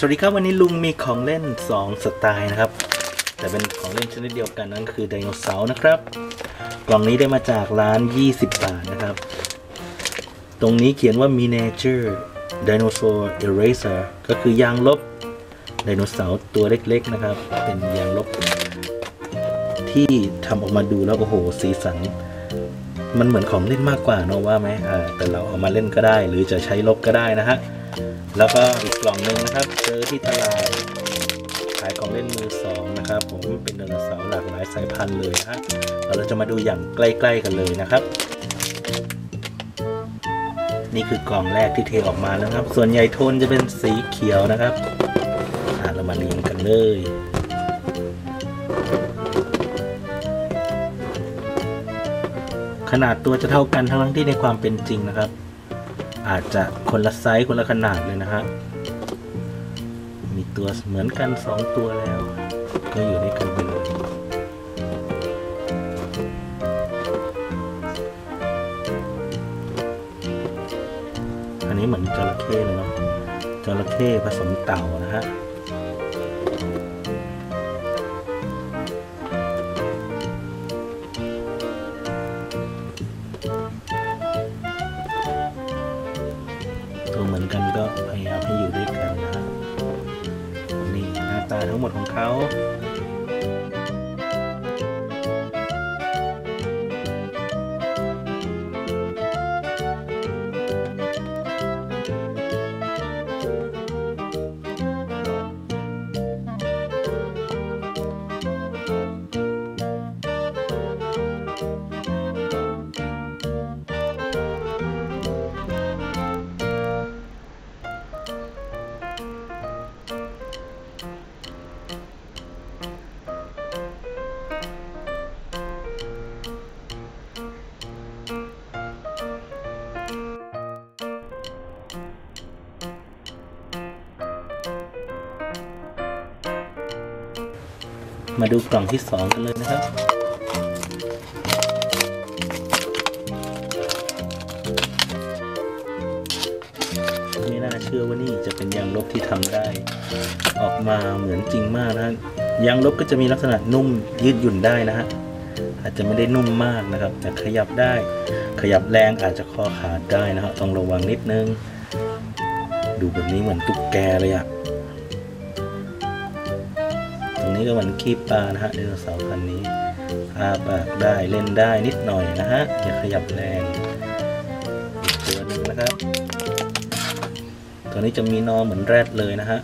สวัสดีครับวันนี้ลุงมีของเล่น 2 สไตล์นะครับ แต่เป็นของเล่นชนิดเดียวกันนั่นคือไดโนเสาร์นะครับ กล่องนี้ได้มาจากร้าน 20 บาทนะครับ ตรงนี้เขียนว่า Miniature Dinosaur Eraser ก็คือยางลบไดโนเสาร์ตัวเล็กๆนะครับ เป็นยางลบ ที่ทำออกมาดูแล้วโอ้โห สีสัน มันเหมือนของเล่นมากกว่าเนอะว่าไหมแต่เราเอามาเล่นก็ได้ หรือจะใช้ลบก็ได้นะฮะ แล้วก็อีกกล่องหนึ่งนะครับเจอที่ตลาดขายของเล่นมือสองนะครับ ผมเป็นไดโนเสาร์หลากหลายสายพันธุ์เลยนะฮะเราจะมาดูอย่างใกล้ ๆกันเลยนะครับ นี่คือกล่องแรกที่เทออกมาแล้วครับ ส่วนใหญ่โทนจะเป็นสีเขียวนะครับเรามาเรียงกันเลยขนาดตัวจะเท่ากันทั้งที่ในความเป็นจริงนะครับ อาจจะคนละไซส์คนละขนาดเลยนะครับ มีตัวเหมือนกันสองตัวแล้ว ก็อยู่ด้วยกันไปเลยอันนี้เหมือนจระเข้เลยเนาะจระเข้ผสมเต่านะฮะ มือนกันก็พยายามให้อยู่ด้วยกันนะฮะนี่หน้าตาทั้งหมดของเขา มาดูกล่องที่สองกันเลยนะครับ ไม่น่าเชื่อว่านี่จะเป็นยางลบที่ทำได้ ออกมาเหมือนจริงมากนะยางลบก็จะมีลักษณะนุ่มยืดหยุ่นได้นะฮะอาจจะไม่ได้นุ่มมากนะครับ แต่ขยับได้ ขยับแรงอาจจะคอขาดได้นะฮะต้องระวังนิดนึง ดูแบบนี้เหมือนตุ๊กแกเลยอะ รงนี้ก็เหมือนคีบปลานะฮะไดโนเสาร์พันนี้อาปากได้เล่นได้นิดหน่อยนะฮะอย่าขยับแรงตัวหนึ่งนะครับ ตัวนี้จะมีนอเหมือนแรดเลยนะฮะ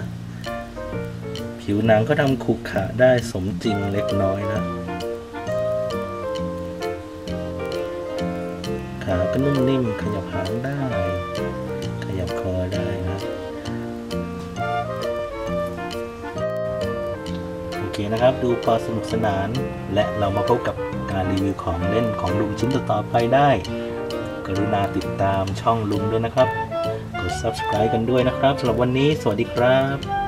ผิวหนังก็ทำขรุขระได้สมจริงเล็กน้อยนะขาก็นุ่มนิ่มขยับหางได้ เคนะครับ ดูพอสนุกสนาน และเรามาพบกับการรีวิวของเล่นของลุงชิ้นต่อไปได้ กรุณาติดตามช่องลุงด้วยนะครับ กด subscribe กันด้วยนะครับสำหรับวันนี้ สวัสดีครับ